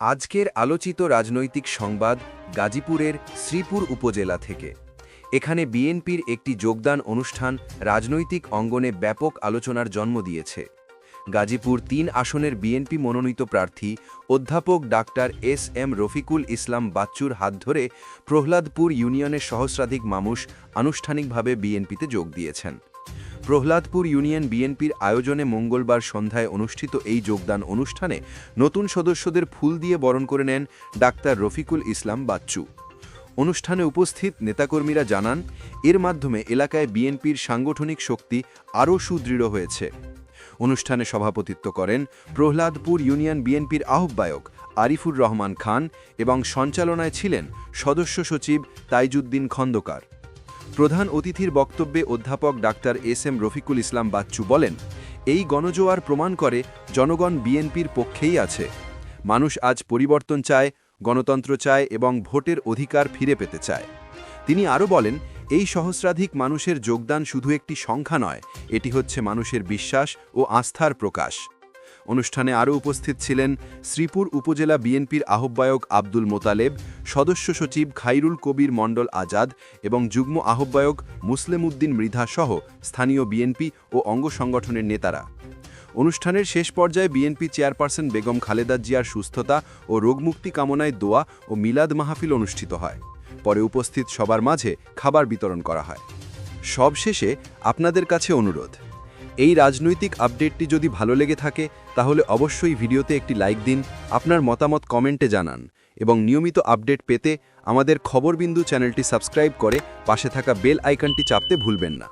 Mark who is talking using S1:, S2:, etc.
S1: আজকের আলোচিত রাজনৈতিক সংবাদ গাজীপুরের শ্রীপুর উপজেলা থেকে। এখানে বিএনপির একটি যোগদান অনুষ্ঠান রাজনৈতিক অঙ্গনে ব্যাপক আলোচনার জন্ম দিয়েছে। গাজীপুর তিন আসনের বিএনপি মনোনীত প্রার্থী অধ্যাপক doctor S M Rafiqul Islam বাচ্চুর হাত ধরে প্রহ্লাদপুর ইউনিয়নের সহস্রাধিক মানুষ আনুষ্ঠানিকভাবে বিএনপিতে যোগ দিয়েছেন। প্রহ্লাদপুর ইউনিয়ন বিএনপির আয়োজনে মঙ্গলবার সন্ধ্যায় অনুষ্ঠিত এই যোগদান অনুষ্ঠানে নতুন সদস্যদের ফুল দিয়ে বরণ করে নেন ডাক্তার রফিকুল ইসলাম বাচ্চু। অনুষ্ঠানে উপস্থিত নেতাকর্মীরা জানান, এর মাধ্যমে এলাকায় বিএনপির সাংগঠনিক শক্তি আরও সুদৃঢ় হয়েছে। অনুষ্ঠানে সভাপতিত্ব করেন প্রহ্লাদপুর ইউনিয়ন বিএনপির আহ্বায়ক আরিফুর রহমান খান এবং সঞ্চালনায় ছিলেন সদস্য সচিব তাইজুদ্দিন খন্দকার। প্রধান অতিথির বক্তব্যে অধ্যাপক doctor S M Rafiqul Islam Bachchu বলেন, এই গণজোয়ার প্রমাণ করে জনগণ বিএনপির পক্ষেই আছে। মানুষ আজ পরিবর্তন চায়, গণতন্ত্র চায় এবং ভোটের অধিকার ফিরে পেতে চায়। তিনি আরও বলেন, এই সহস্রাধিক মানুষের যোগদান শুধু একটি সংখ্যা নয়, এটি হচ্ছে মানুষের বিশ্বাস ও আস্থার প্রকাশ। অনুষ্ঠানে আরও উপস্থিত ছিলেন শ্রীপুর উপজেলা বিএনপির আহ্বায়ক আব্দুল মোতালেব, সদস্য সচিব খাইরুল কবির মণ্ডল আজাদ এবং যুগ্ম আহ্বায়ক মুসলিম উদ্দিন মৃধা সহ স্থানীয় বিএনপি ও অঙ্গ সংগঠনের নেতারা। অনুষ্ঠানের শেষ পর্যায়ে বিএনপি চেয়ারপারসন বেগম খালেদা জিয়ার সুস্থতা ও রোগমুক্তি কামনায় দোয়া ও মিলাদ মাহফিল অনুষ্ঠিত হয়। পরে উপস্থিত সবার মাঝে খাবার বিতরণ করা হয়। সবশেষে আপনাদের কাছে অনুরোধ এই রাজনৈতিক আপডেটটি যদি ভালো লেগে থাকে, তাহলে অবশ্যই ভিডিওতে একটি লাইক দিন, আপনার মতামত কমেন্টে জানান এবং নিয়মিত আপডেট পেতে আমাদের খবরবিন্দু চ্যানেলটি সাবস্ক্রাইব করে পাশে থাকা বেল আইকনটি চাপতে ভুলবেন না।